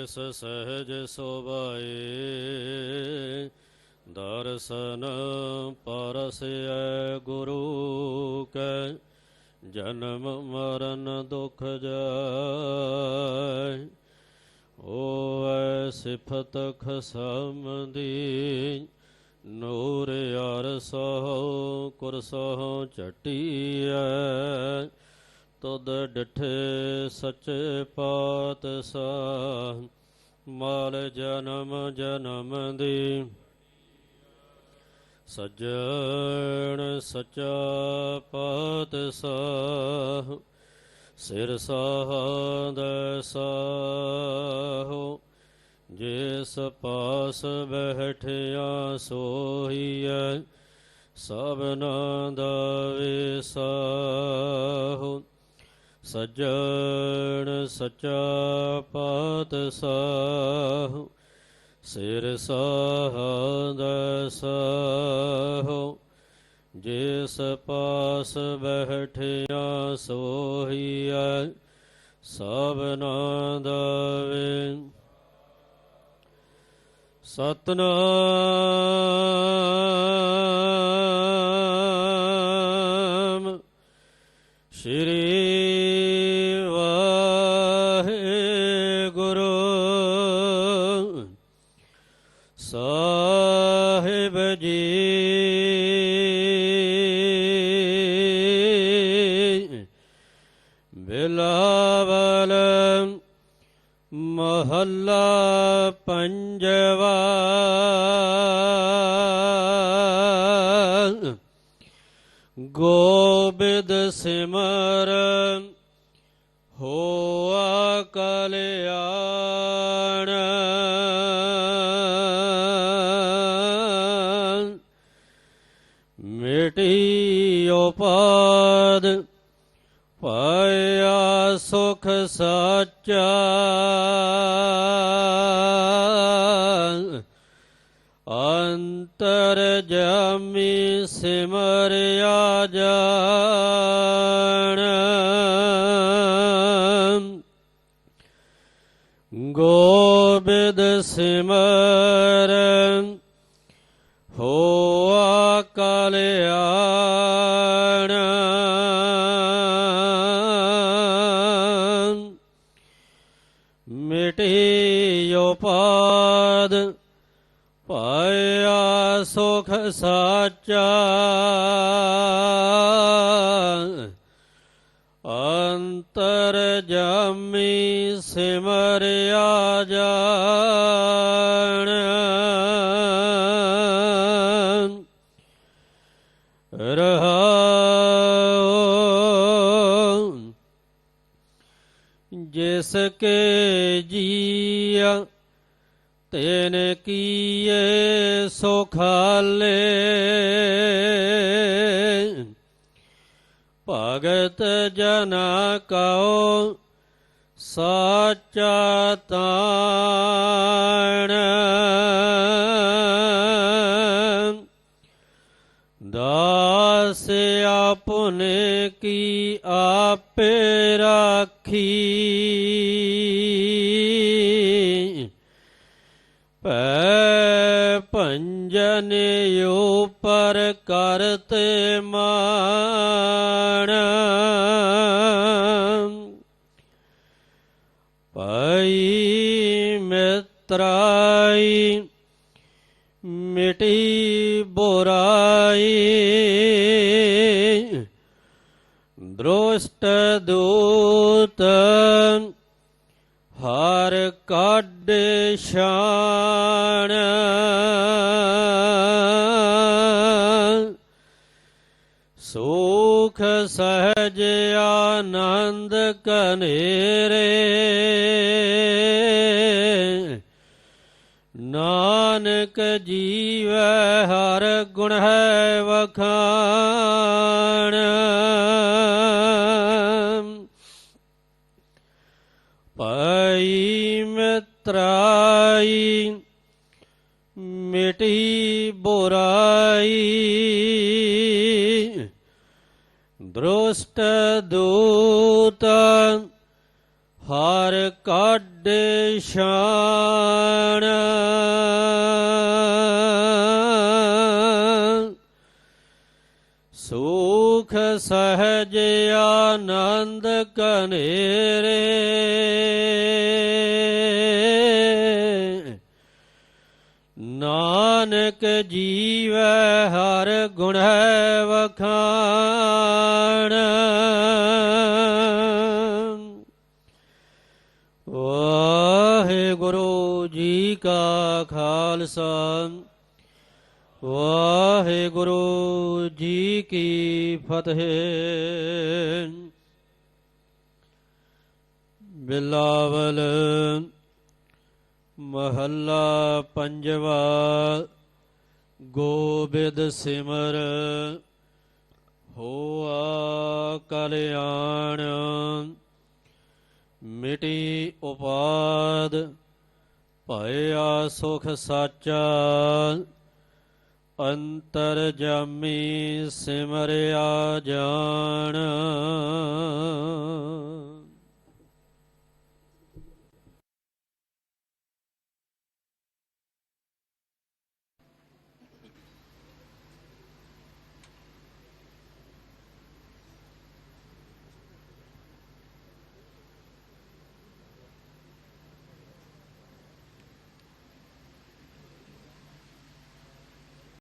ਤਿਸ ਸਹਿਜ ਸੁਭਾਏ, ਦਰਸ਼ਨ ਪਰਸੈ ਗੁਰੂ ਕੈ, ਜਨਮ ਮਰਨ ਦੁਖ ਜਾਇ ਓਐ ਸਿਫਤ ਖਸਮ ਦੀ ਨੂਰ ਅਰਸਹੁ, ਕੁਰਸਹੁ ਚਟੀਐ ਤੁਧ ਡਿਠੇ ਪਾਤ ਸਾਹ ਮਾਲ ਜਨਮ ਜਨਮ ਦੀ। ਸੱਜਣ ਸਚਾ ਪਾਤਸ਼ਾਹ ਸਿਰ ਸਾਹਦ ਸਾਹੋ। ਜਿਸ ਪਾਸ ਬੈਠਿਆ ਸੋਹੀਐ, ਸਭਨਾ ਦਾ ਵਿਸਾਹੋ। ਸੱਜਣ ਸਚਾ ਪਾਤਸ਼ਾਹ ਸਿਰ ਸਾਹਦ ਸਾਹੋ। ਜਿਸ ਪਾਸ ਬੈਠਿਆ ਸੋਹੀਐ ਸਭਨਾ ਦਾ ਵੇ ਸਤਨਾਮ ਸ਼੍ਰੀ ਬਿਲਾਵਲ ਮਹੱਲਾ ਪੰਜਵਾ। ਗੋਬਿੰਦ ਸਿਮਰ ਹੋਆ ਕਲਿਆਣ। ਮਿਟੀ ਉਪਾਦ ਪਾਇਆ ਸਾਚਾ। ਅੰਤਰ ਜਮੀ ਸਿਮਰਿਆ ਜਾਣ ਗੋਬਿੰਦ ਸਿਮਰ ਹੋ ਮਿਟੀ ਉਪਾਦ ਪਾਇਆ ਸੁਖ ਸਾਚਾ। ਅੰਤਰ ਜਾਮੀ ਸਿਮਰਿਆ ਜਾਣ। ਰਹਾਉ ਜਿਸ ਕੇ ਜੀਆ ਤੈਨ ਕੀਏ ਸੁਖਾਲੇ ਭਗਤ ਜਨ ਕਉ ਸਾਚਾ ਤਾਣ। ਆਪਨੇ ਕੀ ਆਪੇ ਰਾਖੀ। ਪੈ ਭੰਜਨ ਉਪਰ ਕਰਤੇ ਮਾਣ। ਪਈ ਮਿਤਰਾਈ ਮਿਟੀ ਦ੍ਰੋਸ਼ਟ ਦੂਤ ਹਰ ਕਾਢੇ ਸ਼ਾਨ ਸੁਖ ਸਹਜ ਆਨੰਦ ਕਨੇਰੇ ਨਾਨਕ ਜੀਵੈ ਹਰ ਗੁਣ ਹੈ ਵਖਾਣ। ਪਈ ਮਿਤਰਾਈ ਮਿਟੀ ਬੁਰਾਈ। ਦ੍ਰੋਸ਼ਟ ਦੂਤ ਹਰ ਕਾਢੇ ਸ਼ਾਨ ਸੁਖ ਸਹਜ ਆਨੰਦ ਕਨੇਰੇ ਨਾਨਕ ਜੀਵ ਹਰ ਗੁਣ ਹੈ ਕਾ ਖਾਲਸਾ। ਵਾਹਿਗੁਰੂ ਜੀ ਕੀ ਫਤਿਹ। ਬਿਲਾਵਲ ਮਹੱਲਾ ਪੰਜਵਾ, ਗੋਬਿੰਦ ਸਿਮਰ। ਹੋਆ ਕਲਿਆਣ, ਮਿਟੀ ਉਪਾਦ। ਭਇਆ ਸੁਖ ਸਾਚਾ ਅੰਤਰ ਜਾਮੀ ਸਿਮਰਿਆ ਜਾਣ।